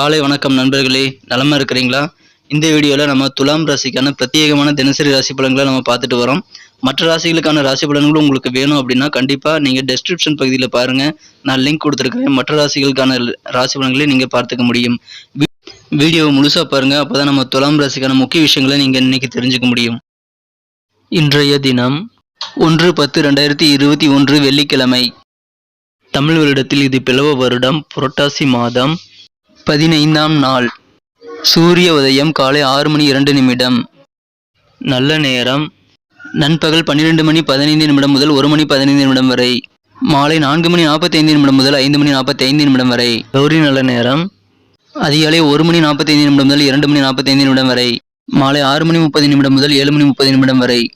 காலை வணக்கம் நண்பர்களே நலமாக இருக்கிறீங்களா? இந்த வீடியோவில் நம்ம துலாம் ராசிக்கான பிரத்யேகமான தினசரி ராசி பலன்களை நம்ம பார்த்துட்டு வரோம். மற்ற ராசிகளுக்கான ராசி பலன்களும் உங்களுக்கு வேணும் அப்படின்னா கண்டிப்பாக நீங்கள் டெஸ்கிரிப்ஷன் பகுதியில் பாருங்கள் நான் லிங்க் கொடுத்துருக்கிறேன். மற்ற ராசிகளுக்கான ராசி பலன்களை நீங்கள் பார்த்துக்க முடியும். வீ- வீடியோவை முழுசாக பாருங்கள் அப்போ தான் நம்ம துலாம் ராசிக்கான முக்கிய விஷயங்களை நீங்கள் இன்றைக்கி தெரிஞ்சுக்க முடியும். இன்றைய தினம் ஒன்று பத்து ரெண்டாயிரத்தி இருபத்தி ஒன்று வெள்ளிக்கிழமை. தமிழ் வருடத்தில் இது பிளவ வருடம். புரட்டாசி மாதம். பதினைந்தாம் நாள். சூரிய உதயம் காலை ஆறு மணி இரண்டு நிமிடம். நல்ல நேரம். நண்பகல் பன்னிரெண்டு மணி பதினைந்து நிமிடம் முதல் ஒரு மணி பதினைந்து நிமிடம் வரை. மாலை நான்கு மணி நாற்பத்தைந்து நிமிடம் முதல் ஐந்து மணி நாற்பத்தைந்து நிமிடம் வரை. கௌரி நல்ல நேரம். அதிகாலை ஒரு மணி நாற்பத்தைந்து நிமிடம் முதல் இரண்டு மணி நாற்பத்தைந்து நிமிடம் வரை. மாலை ஆறு மணி முப்பது நிமிடம் முதல் ஏழு மணி முப்பது நிமிடம் வரை.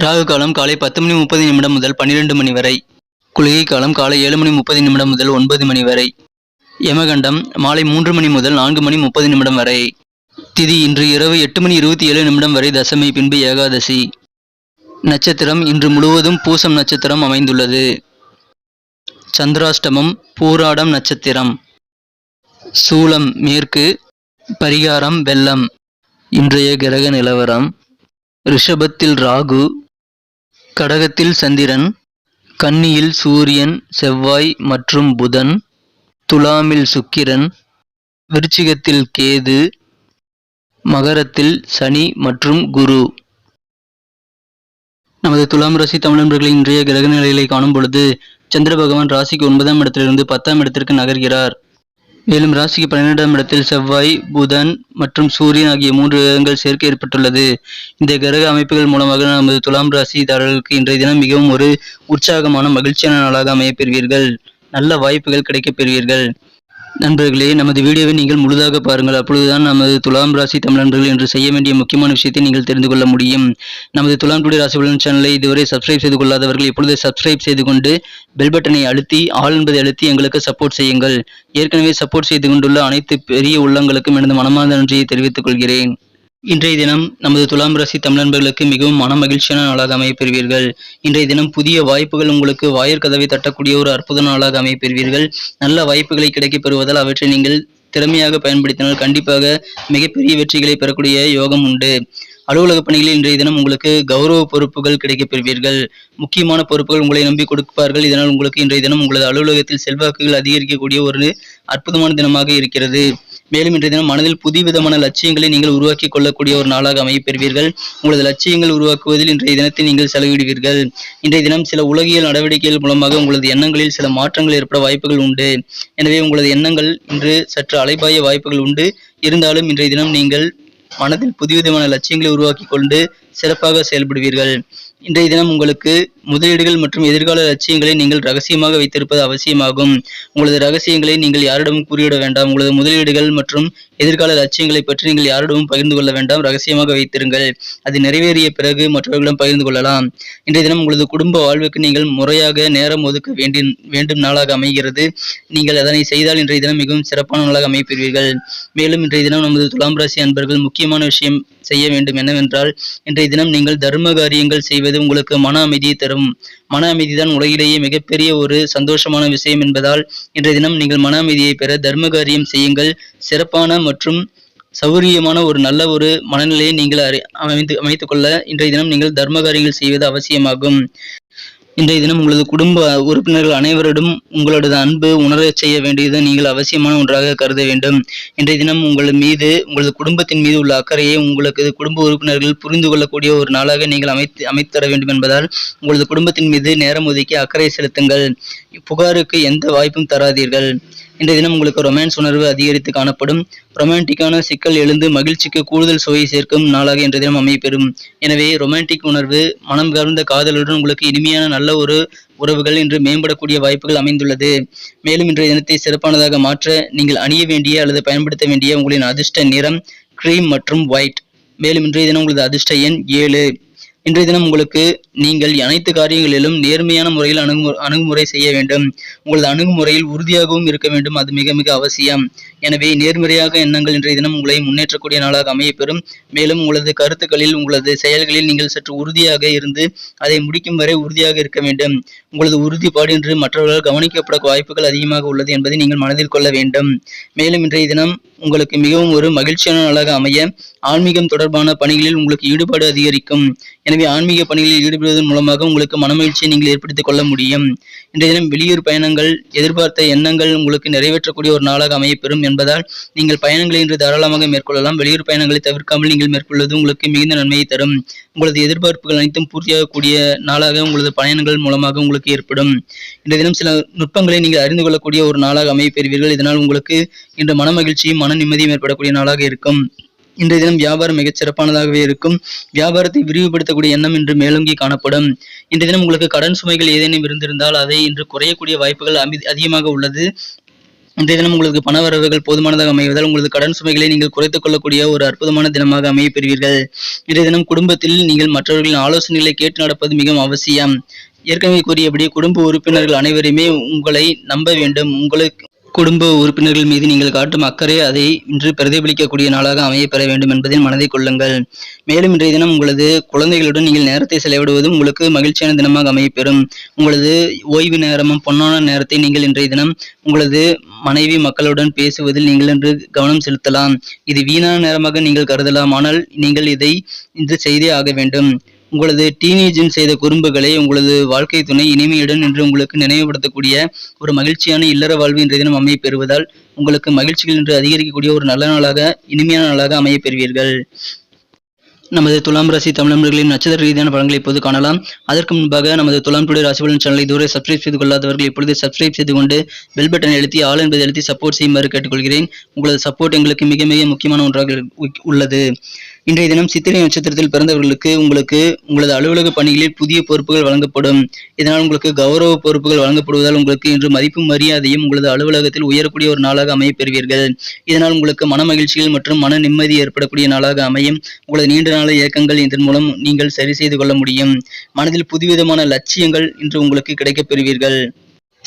ராகு காலம் காலை பத்து மணி முப்பது நிமிடம் முதல் பன்னிரெண்டு மணி வரை. குளிகை காலம் காலை ஏழு மணி முப்பது நிமிடம் முதல் ஒன்பது மணி வரை. யமகண்டம் மாலை மூன்று மணி முதல் நான்கு மணி முப்பது நிமிடம் வரை. திதி இன்று இரவு எட்டு மணி இருபத்தி ஏழு நிமிடம் வரை தசமி பின்பு ஏகாதசி. நட்சத்திரம் இன்று முழுவதும் பூசம் நட்சத்திரம் அமைந்துள்ளது. சந்திராஷ்டமம் பூராடம் நட்சத்திரம். சூலம் மேற்கு. பரிகாரம் வெள்ளம். இன்றைய கிரக நிலவரம் ரிஷபத்தில் ராகு கடகத்தில் சந்திரன் கன்னியில் சூரியன் செவ்வாய் மற்றும் புதன். துலாமில் சுக்கிரன் விருச்சிகத்தில் கேது மகரத்தில் சனி மற்றும் குரு. நமது துலாம் ராசி தமிழர்களின் இன்றைய கிரக நிலைகளை காணும் பொழுது சந்திர பகவான் ராசிக்கு ஒன்பதாம் இடத்திலிருந்து பத்தாம் இடத்திற்கு நகர்கிறார். மேலும் ராசிக்கு பன்னிரெண்டாம் இடத்தில் செவ்வாய் புதன் மற்றும் சூரியன் ஆகிய மூன்று கிரகங்கள் சேர்க்கை ஏற்பட்டுள்ளது. இந்த கிரக அமைப்புகள் மூலமாக நமது துலாம் ராசிதாரர்களுக்கு இன்றைய தினம் மிகவும் ஒரு உற்சாகமான மகிழ்ச்சியான நாளாக அமையப்பெறுவீர்கள் நல்ல வாய்ப்புகள் கிடைக்கப் பெறுவீர்கள் நண்பர்களே நமது வீடியோவை நீங்கள் முழுதாக பாருங்கள். அப்பொழுதுதான் நமது துலாம் ராசி தமிழர்கள் என்று செய்ய வேண்டிய முக்கியமான விஷயத்தை நீங்கள் தெரிந்து கொள்ள முடியும். நமது துலாம் டுடே ராசி பலன் சேனலை இதுவரை சப்ஸ்கிரைப் செய்து கொள்ளாதவர்கள் இப்பொழுது சப்ஸ்கிரைப் செய்து கொண்டு பெல் பட்டனை அழுத்தி ஆள் என்பதை அழுத்தி எங்களுக்கு சப்போர்ட் செய்யுங்கள். ஏற்கனவே சப்போர்ட் செய்து கொண்டுள்ள அனைத்து பெரிய உள்ளங்களுக்கும் எனது மனமார்ந்த நன்றியை தெரிவித்துக் கொள்கிறேன். இன்றைய தினம் நமது துலாம் ராசி தமிழன்பர்களுக்கு மிகவும் மன மகிழ்ச்சியான நாளாக அமையப்பெறுவீர்கள். இன்றைய தினம் புதிய வாய்ப்புகள் உங்களுக்கு வாயிற்கதவை தட்டக்கூடிய ஒரு அற்புத நாளாக அமையப்பெறுவீர்கள். நல்ல வாய்ப்புகளை கிடைக்கப் பெறுவதால் அவற்றை நீங்கள் திறமையாக பயன்படுத்தினால் கண்டிப்பாக மிகப்பெரிய வெற்றிகளை பெறக்கூடிய யோகம் உண்டு. அலுவலக பணிகளில் இன்றைய தினம் உங்களுக்கு கௌரவ பொறுப்புகள் கிடைக்கப் பெறுவீர்கள். முக்கியமான பொறுப்புகள் உங்களை நம்பி கொடுப்பார்கள். இதனால் உங்களுக்கு இன்றைய தினம் உங்களது அலுவலகத்தில் செல்வாக்குகள் அதிகரிக்கக்கூடிய ஒரு அற்புதமான தினமாக இருக்கிறது. மேலும் இன்றைய தினம் மனதில் புதுவிதமான லட்சியங்களை நீங்கள் உருவாக்கி கொள்ளக்கூடிய ஒரு நாளாக அமையப் பெறுவீர்கள் உங்களது லட்சியங்கள் உருவாக்குவதில் இன்றைய தினத்தை நீங்கள் செலவிடுவீர்கள். இன்றைய தினம் சில உலகியல் நடவடிக்கைகள் மூலமாக உங்களது எண்ணங்களில் சில மாற்றங்கள் ஏற்பட வாய்ப்புகள் உண்டு. எனவே உங்களது எண்ணங்கள் இன்று சற்று அலைபாய வாய்ப்புகள் உண்டு. இருந்தாலும் இன்றைய தினம் நீங்கள் மனதில் புதுவிதமான லட்சியங்களை உருவாக்கி கொண்டு சிறப்பாக செயல்படுவீர்கள். இன்றைய தினம் உங்களுக்கு முதலீடுகள் மற்றும் எதிர்கால லட்சியங்களை நீங்கள் ரகசியமாக வைத்திருப்பது அவசியமாகும். உங்களது ரகசியங்களை நீங்கள் யாரிடமும் கூறிவிட வேண்டாம். உங்களது முதலீடுகள் மற்றும் எதிர்கால லட்சியங்களை பற்றி நீங்கள் யாரிடமும் பகிர்ந்து கொள்ள வேண்டாம். ரகசியமாக வைத்திருங்கள். அது நிறைவேறிய பிறகு மற்றவர்களிடம் பகிர்ந்து கொள்ளலாம். இன்றைய தினம் உங்களது குடும்ப வாழ்வுக்கு நீங்கள் முறையாக நேரம் ஒதுக்க வேண்டி வேண்டும் நாளாக அமைகிறது. நீங்கள் அதனை செய்தால் இன்றைய தினம் மிகவும் சிறப்பான நாளாக அமைப்பீர்கள். மேலும் இன்றைய தினம் நமது துலாம் ராசி அன்பர்கள் முக்கியமான விஷயம் செய்ய வேண்டும் என்னவென்றால் இன்றைய தினம் நீங்கள் தர்ம காரியங்கள் செய்வது உங்களுக்கு மன அமைதியை தரும். மன அமைதிதான் உலகிலேயே மிகப்பெரிய ஒரு சந்தோஷமான விஷயம் என்பதால் இன்றைய தினம் நீங்கள் மன அமைதியை பெற தர்ம காரியம் செய்யுங்கள். சிறப்பான மற்றும் சௌரியமான ஒரு நல்ல ஒரு மனநிலையை நீங்கள் அறி அமைத்து அமைத்துக் கொள்ள இன்றைய தினம் நீங்கள் தர்ம காரியங்கள் செய்வது அவசியமாகும். இன்றைய தினம் உங்களது குடும்ப உறுப்பினர்கள் அனைவரிடம் உங்களது அன்பு உணரச் செய்ய வேண்டியது நீங்கள் அவசியமான ஒன்றாக கருத வேண்டும். இன்றைய தினம் உங்கள் மீது உங்களது குடும்பத்தின் மீது உள்ள அக்கறையை உங்களுக்கு குடும்ப உறுப்பினர்கள் புரிந்து கொள்ளக்கூடிய ஒரு நாளாக நீங்கள் அமைத்து அமைத்து தர வேண்டும் என்பதால் உங்களது குடும்பத்தின் மீது நேரம் ஒதுக்கி அக்கறை செலுத்துங்கள். புகாருக்கு எந்த வாய்ப்பும் தராதீர்கள். இன்றைய தினம் உங்களுக்கு ரொமான்ஸ் உணர்வு அதிகரித்து காணப்படும். ரொமான்டிக்கான சிக்கல் எழுந்து மகிழ்ச்சிக்கு கூடுதல் சுவையை சேர்க்கும் நாளாக இன்றைய தினம் அமையப்பெறும். எனவே ரொமான்டிக் உணர்வு மனம் கவர்ந்த காதலுடன் உங்களுக்கு இனிமையான நல்ல ஒரு உறவுகள் இன்று மேம்படக்கூடிய வாய்ப்புகள் அமைந்துள்ளது. மேலும் இன்றைய தினத்தை சிறப்பானதாக மாற்ற நீங்கள் அணிய வேண்டிய அல்லது பயன்படுத்த வேண்டிய உங்களின் அதிர்ஷ்ட நிறம் கிரீம் மற்றும் ஒயிட் மேலும் இன்றைய தினம் உங்களது அதிர்ஷ்ட எண் ஏழு. இன்றைய தினம் உங்களுக்கு நீங்கள் அனைத்து காரியங்களிலும் நேர்மையான முறையில் அணுகுமு அணுகுமுறை செய்ய வேண்டும். உங்களது அணுகுமுறையில் உறுதியாகவும் இருக்க வேண்டும். அது மிக மிக அவசியம். எனவே நேர்மறையாக எண்ணங்கள் இன்றைய தினம் உங்களை முன்னேற்றக்கூடிய நாளாக அமையப்பெறும். மேலும் உங்களது கருத்துக்களில் உங்களது செயல்களில் நீங்கள் சற்று உறுதியாக இருந்து அதை முடிக்கும் வரை உறுதியாக இருக்க வேண்டும். உங்களது உறுதிப்பாடு என்று மற்றவர்களால் கவனிக்கப்பட வாய்ப்புகள் அதிகமாக உள்ளது என்பதை நீங்கள் மனதில் கொள்ள வேண்டும். மேலும் இன்றைய தினம் உங்களுக்கு மிகவும் ஒரு மகிழ்ச்சியான நாளாக அமைய ஆன்மீகம் தொடர்பான பணிகளில் உங்களுக்கு ஈடுபாடு அதிகரிக்கும். எனவே ஆன்மீக பணிகளில் ஈடுபடுவதன் மூலமாக உங்களுக்கு மனமகிழ்ச்சியை நீங்கள் ஏற்படுத்திக் கொள்ள முடியும். இன்றைய தினம் வெளியூர் பயணங்கள் எதிர்பார்த்த எண்ணங்கள் உங்களுக்கு நிறைவேற்றக்கூடிய ஒரு நாளாக அமையப்பெறும் என்பதால் நீங்கள் பயணங்களை இன்று தாராளமாக மேற்கொள்ளலாம். வெளியூர் பயணங்களை தவிர்க்காமல் நீங்கள் மேற்கொள்வது உங்களுக்கு மிகுந்த நன்மையை தரும். உங்களது எதிர்பார்ப்புகள் அனைத்தும் பூர்த்தியாகக்கூடிய நாளாக உங்களது பயணங்கள் மூலமாக உங்களுக்கு ஏற்படும். இன்றைய தினம் சில நுட்பங்களை நீங்கள் அறிந்து கொள்ளக்கூடிய ஒரு நாளாக அமையப்பெறுவீர்கள் இதனால் உங்களுக்கு இன்று மன மகிழ்ச்சியும் மன நிம்மதியும் ஏற்படக்கூடிய நாளாக இருக்கும். இன்றைய தினம் வியாபாரம் மிகச் சிறப்பானதாகவே இருக்கும். வியாபாரத்தை விரிவுபடுத்தக்கூடிய எண்ணம் இன்று மேலோங்கி காணப்படும். இன்றைய தினம் உங்களுக்கு கடன் சுமைகள் ஏதேனும் இருந்திருந்தால் அதை இன்று குறையக்கூடிய வாய்ப்புகள் அமி- அதிகமாக உள்ளது. இன்றைய தினம் உங்களுக்கு பண வரவுகள் போதுமானதாக அமைவதால் உங்களது கடன் சுமைகளை நீங்கள் குறைத்துக் கொள்ளக்கூடிய ஒரு அற்புதமான தினமாக அமைய பெறுவீர்கள். இன்றைய தினம் குடும்பத்தில் நீங்கள் மற்றவர்களின் ஆலோசனைகளை கேட்டு நடப்பது மிகவும் அவசியம். ஏற்கனவே கூறியபடி குடும்ப உறுப்பினர்கள் அனைவருமே உங்களை நம்ப வேண்டும். உங்களுக்கு குடும்ப உறுப்பினர்கள் மீது நீங்கள் காட்டும் அக்கறை அதை இன்று பிரதிபலிக்கக்கூடிய நாளாக அமைய பெற வேண்டும் என்பதை மனதில் கொள்ளுங்கள். மேலும் இன்றைய தினம் உங்களது குழந்தைகளுடன் நீங்கள் நேரத்தை செலவிடுவதும் உங்களுக்கு மகிழ்ச்சியான தினமாக அமையப்பெறும். உங்களது ஓய்வு நேரமும் பொன்னான நேரத்தை நீங்கள் இன்றைய தினம் உங்களது மனைவி மக்களுடன் பேசுவதில் நீங்கள் இன்று கவனம் செலுத்தலாம். இது வீணான நேரமாக நீங்கள் கருதலாம். ஆனால் நீங்கள் இதை இன்று செய்தே ஆக வேண்டும். உங்களது டீனேஜில் செய்த குறும்புகளை உங்களது வாழ்க்கை துணை இனிமையுடன் என்று உங்களுக்கு நினைவுபடுத்தக்கூடிய ஒரு மகிழ்ச்சியான இல்லற வாழ்வு இன்றைய தினம் அமைய பெறுவதால் உங்களுக்கு மகிழ்ச்சிகள் என்று அதிகரிக்கக்கூடிய ஒரு நல்ல நாளாக இனிமையான நாளாக அமைய பெறுவீர்கள். நமது துலாம் ராசி தமிழர்களின் நட்சத்திர ரீதியான பலன்களை இப்போது காணலாம். அதற்கு முன்பாக நமது துலாம் டுடே ராசி பலன் சேனலை இதுவரை சப்ஸ்கிரைப் செய்து கொள்ளாதவர்கள் இப்பொழுது சப்ஸ்கிரைப் செய்து கொண்டு பெல் பட்டனை எழுத்தி ஆள் என்பதை எழுத்தி சப்போர்ட் செய்யுமாறு கேட்டுக்கொள்கிறேன். உங்களது சப்போர்ட் எங்களுக்கு மிக மிக முக்கியமான ஒன்றாக உ- உள்ளது. இன்றைய தினம் சித்திரை நட்சத்திரத்தில் பிறந்தவர்களுக்கு உங்களுக்கு உங்களது அலுவலக பணிகளில் புதிய பொறுப்புகள் வழங்கப்படும். இதனால் உங்களுக்கு கௌரவ பொறுப்புகள் வழங்கப்படுவதால் உங்களுக்கு இன்று மதிப்பும் மரியாதையும் உங்களது அலுவலகத்தில் உயரக்கூடிய ஒரு நாளாக அமைய பெறுவீர்கள். இதனால் உங்களுக்கு மன மகிழ்ச்சிகள் மற்றும் மன நிம்மதி ஏற்படக்கூடிய நாளாக அமையும். உங்களது நீண்ட நாள இயக்கங்கள் இதன் மூலம் நீங்கள் சரி செய்து கொள்ள முடியும். மனதில் புதுவிதமான லட்சியங்கள் இன்று உங்களுக்கு கிடைக்கப் பெறுவீர்கள்.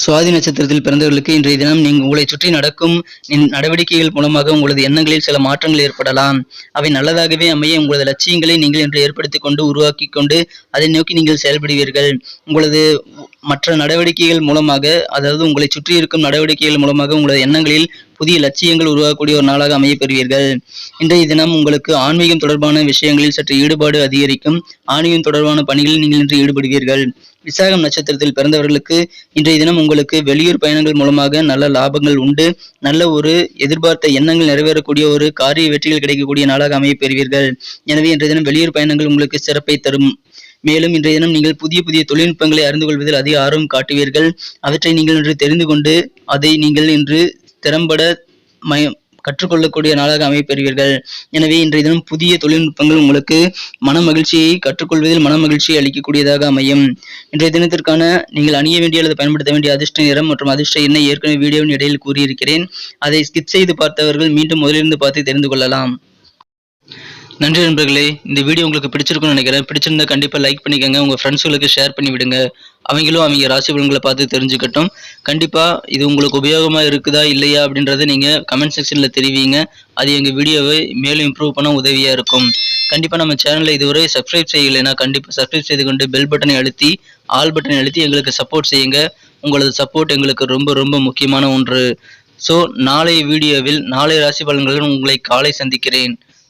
சுவாதி நட்சத்திரத்தில் பிறந்தவர்களுக்கு இன்றைய தினம் நீங்கள் உங்களை சுற்றி நடக்கும் நடவடிக்கைகள் மூலமாக உங்களது எண்ணங்களில் சில மாற்றங்கள் ஏற்படலாம். அவை நல்லதாகவே அமைய உங்களது லட்சியங்களை நீங்கள் இன்று ஏற்படுத்திக் கொண்டு உருவாக்கி கொண்டு அதை நோக்கி நீங்கள் செயல்படுவீர்கள். உங்களது மற்ற நடவடிக்கைகள் மூலமாக அதாவது உங்களை சுற்றி இருக்கும் நடவடிக்கைகள் மூலமாக உங்களது எண்ணங்களில் புதிய லட்சியங்கள் உருவாகக்கூடிய ஒரு நாளாக அமைய பெறுவீர்கள் இன்றைய தினம் உங்களுக்கு ஆன்மீகம் தொடர்பான விஷயங்களில் சற்று ஈடுபாடு அதிகரிக்கும். ஆன்மீகம் தொடர்பான பணிகளில் நீங்கள் இன்று ஈடுபடுவீர்கள். விசாகம் நட்சத்திரத்தில் பிறந்தவர்களுக்கு இன்றைய தினம் உங்களுக்கு வெளியூர் பயணங்கள் மூலமாக நல்ல லாபங்கள் உண்டு. நல்ல ஒரு எதிர்பார்த்த எண்ணங்கள் நிறைவேறக்கூடிய ஒரு காரிய வெற்றிகள் கிடைக்கக்கூடிய நாளாக அமைய பெறுவீர்கள் எனவே இன்றைய தினம் வெளியூர் பயணங்கள் உங்களுக்கு சிறப்பை தரும். மேலும் இன்றைய தினம் நீங்கள் புதிய புதிய தொழில்நுட்பங்களை அறிந்து கொள்வதில் அதிக ஆர்வம் காட்டுவீர்கள். அவற்றை நீங்கள் இன்று தெரிந்து கொண்டு அதை நீங்கள் இன்று திறம்பட மயம் கற்றுக்கொள்ளக்கூடிய நாளாக அமைப்பெறுவீர்கள். எனவே இன்றைய தினம் புதிய தொழில்நுட்பங்கள் உங்களுக்கு மன மகிழ்ச்சியை கற்றுக்கொள்வதில் மன மகிழ்ச்சியை அளிக்கக்கூடியதாக அமையும். இன்றைய தினத்திற்கான நீங்கள் அணிய வேண்டிய அல்லது பயன்படுத்த வேண்டிய அதிர்ஷ்ட நிறம் மற்றும் அதிர்ஷ்ட எண்ணை ஏற்கனவே வீடியோவின் இடையில் கூறியிருக்கிறேன். அதை ஸ்கிப் செய்து பார்த்தவர்கள் மீண்டும் முதலிருந்து பார்த்து தெரிந்து கொள்ளலாம். நன்றி நண்பர்களே இந்த வீடியோ உங்களுக்கு பிடிச்சிருக்கும்னு நினைக்கிறேன். பிடிச்சிருந்தா கண்டிப்பாக லைக் பண்ணிக்கோங்க உங்கள் ஃப்ரெண்ட்ஸுகளுக்கு ஷேர் பண்ணி விடுங்க அவங்களும் அவங்க ராசி பலன்களை பார்த்து தெரிஞ்சுக்கட்டும். கண்டிப்பாக இது உங்களுக்கு உபயோகமாக இருக்குதா இல்லையா அப்படின்றத நீங்கள் கமெண்ட் செக்ஷனில் தெரிவிங்க. அது எங்கள் வீடியோவை மேலும் இம்ப்ரூவ் பண்ண உதவியாக இருக்கும். கண்டிப்பாக நம்ம சேனலை இதுவரை சப்ஸ்கிரைப் செய்யலைன்னா கண்டிப்பாக சப்ஸ்கிரைப் செய்து கொண்டு பெல் பட்டனை அழுத்தி ஆல் பட்டனை அழுத்தி எங்களுக்கு சப்போர்ட் செய்யுங்க. உங்களது சப்போர்ட் எங்களுக்கு ரொம்ப ரொம்ப முக்கியமான ஒன்று. ஸோ நாளைய வீடியோவில் நாளை ராசி பலன்களுடன் உங்களை காலை சந்திக்கிறேன்.